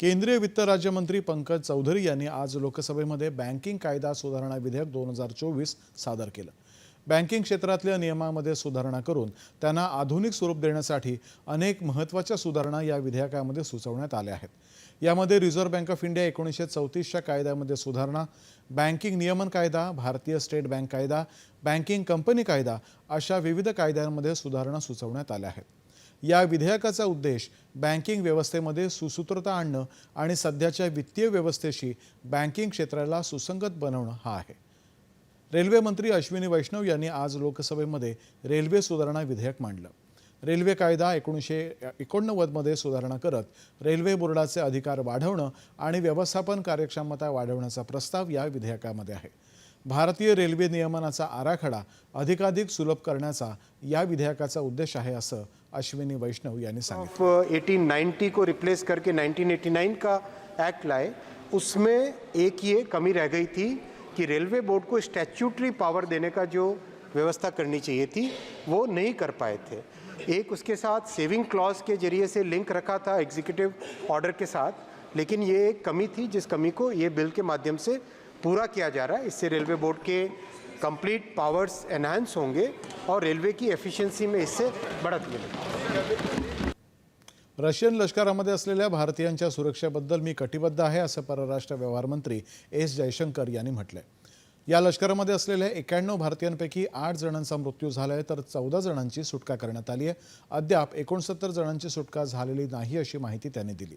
केंद्रीय वित्त राज्यमंत्री पंकज चौधरी यांनी आज लोकसभेमध्ये बँकिंग कायदा सुधारणा विधेयक दोन हजार चोवीस सादर केलं. बँकिंग क्षेत्रातल्या नियमामध्ये सुधारणा करून त्यांना आधुनिक स्वरूप देण्यासाठी अनेक महत्त्वाच्या सुधारणा या विधेयकामध्ये सुचवण्यात आल्या आहेत. यामध्ये रिझर्व्ह बँक ऑफ इंडिया एकोणीसशे चौतीसच्या कायद्यामध्ये सुधारणा बँकिंग नियमन कायदा भारतीय स्टेट बँक कायदा बँकिंग कंपनी कायदा अशा विविध कायद्यांमध्ये सुधारणा सुचवण्यात आल्या आहेत. या विधेयकाचा उद्देश बँकिंग व्यवस्थेमध्ये सुसूत्रता आणणं आणि सध्याच्या वित्तीय व्यवस्थेशी बँकिंग क्षेत्राला सुसंगत बनवणं हा आहे. रेल्वे मंत्री अश्विनी वैष्णव यांनी आज लोकसभेमध्ये रेल्वे सुधारणा विधेयक मांडलं. रेल्वे कायदा एकोणीसशे एकोणनव्वदमध्ये सुधारणा करत रेल्वे बोर्डाचे अधिकार वाढवणं आणि व्यवस्थापन कार्यक्षमता वाढवण्याचा प्रस्ताव या विधेयकामध्ये आहे. भारतीय रेल्वे नियमनाचा आराखडा अधिकाधिक सुलभ करण्याचा या विधेयकाचा उद्देश आहे असं अश्विनी वैष्णव यांनी सांगितलं ऑफ़ 1890 को रिप्लेस करके 1989 का एक्ट लाए उसमें एक ये कमी रह गई थी कि रेलवे बोर्ड को स्टैच्यूटरी पावर देने का जो व्यवस्था करनी चाहिए थी वो नहीं कर पाए थे। एक उसके साथ सेविंग क्लॉज के ज़रिए से लिंक रखा था एग्जीक्यूटिव ऑर्डर के साथ लेकिन ये एक कमी थी जिस कमी को ये बिल के माध्यम से पूरा किया जा रहा है इससे रेलवे बोर्ड के कंप्लीट पावर्स एनहांस होंगे और रेलवे की एफिशिएंसी में इससे बढ़त मिलेगी रशियन लष्करामध्ये असलेल्या भारतीयांच्या सुरक्षेबद्दल मी कटिबद्ध आहे असं परराष्ट्र व्यवहार मंत्री एस जयशंकर यांनी म्हटलंय या लष्करामध्ये असलेल्या एक्याण्णव भारतीयांपैकी आठ जणांचा मृत्यू झाला आहे तर चौदा जणांची सुटका करण्यात आली आहे. अद्याप एकोणसत्तर जणांची सुटका झालेली नाही अशी माहिती त्यांनी दिली.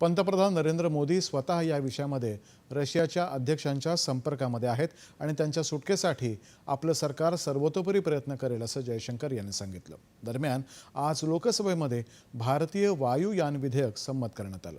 पंतप्रधान नरेंद्र मोदी स्वतः या विषयामध्ये रशियाच्या अध्यक्षांच्या संपर्कामध्ये आहेत आणि त्यांच्या सुटकेसाठी आपलं सरकार सर्वतोपरी प्रयत्न करेल असं जयशंकर यांनी सांगितलं. दरम्यान आज लोकसभेमध्ये भारतीय वायुयान विधेयक संमत करण्यात आलं.